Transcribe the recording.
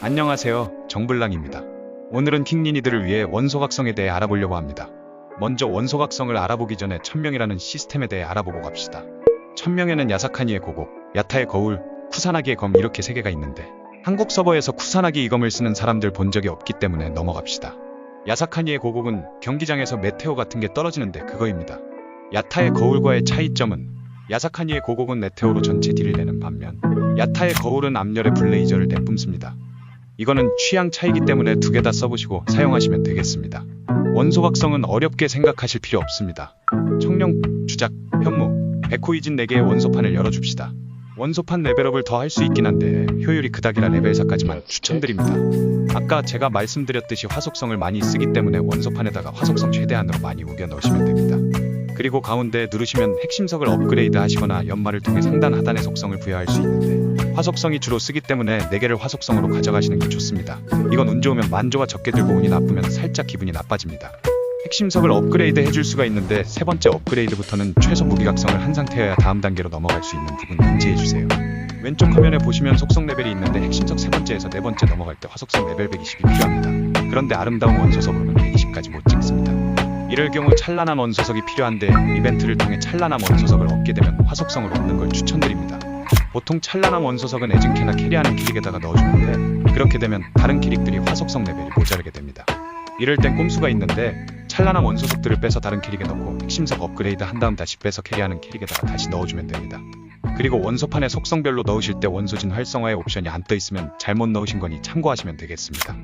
안녕하세요. 정블랑입니다. 오늘은 킹리니들을 위해 원소각성에 대해 알아보려고 합니다. 먼저 원소각성을 알아보기 전에 천명이라는 시스템에 대해 알아보고 갑시다. 천명에는 야사카니의 고곡, 야타의 거울, 쿠사나기의 검 이렇게 세 개가 있는데 한국 서버에서 쿠사나기 이 검을 쓰는 사람들 본 적이 없기 때문에 넘어갑시다. 야사카니의 고곡은 경기장에서 메테오 같은 게 떨어지는데 그거입니다. 야타의 거울과의 차이점은 야사카니의 고곡은 메테오로 전체 딜을 내는 반면 야타의 거울은 앞열의 블레이저를 내뿜습니다. 이거는 취향 차이기 때문에 두 개 다 써보시고 사용하시면 되겠습니다. 원소 각성은 어렵게 생각하실 필요 없습니다. 청령, 주작, 현무, 백호이진 4개의 원소판을 열어줍시다. 원소판 레벨업을 더 할 수 있긴 한데 효율이 그닥이라 레벨 4까지만 추천드립니다. 아까 제가 말씀드렸듯이 화속성을 많이 쓰기 때문에 원소판에다가 화속성 최대한으로 많이 우겨 넣으시면 됩니다. 그리고 가운데 누르시면 핵심석을 업그레이드 하시거나 연말을 통해 상단 하단의 속성을 부여할 수 있는데 화속성이 주로 쓰기 때문에 4개를 화속성으로 가져가시는 게 좋습니다. 이건 운 좋으면 만조가 적게 들고 운이 나쁘면 살짝 기분이 나빠집니다. 핵심석을 업그레이드 해줄 수가 있는데 세 번째 업그레이드부터는 최소 무기각성을 한 상태여야 다음 단계로 넘어갈 수 있는 부분 인지해주세요. 왼쪽 화면에 보시면 속성 레벨이 있는데 핵심석 세 번째에서 네 번째 넘어갈 때 화속성 레벨 120이 필요합니다. 그런데 아름다운 원소석으로는 120까지 못 찍습니다. 이럴 경우 찬란한 원소석이 필요한데 이벤트를 통해 찬란한 원소석을 얻게 되면 화속성을 얻는 걸 추천드립니다. 보통 찬란한 원소석은 에증캐나 캐리하는 캐릭에다가 넣어주는데 그렇게 되면 다른 캐릭들이 화속성 레벨이 모자르게 됩니다. 이럴 땐 꼼수가 있는데 찬란한 원소석들을 빼서 다른 캐릭에 넣고 핵심석 업그레이드 한 다음 다시 빼서 캐리하는 캐릭에다가 다시 넣어주면 됩니다. 그리고 원소판에 속성별로 넣으실 때 원소진 활성화의 옵션이 안 떠 있으면 잘못 넣으신 거니 참고하시면 되겠습니다.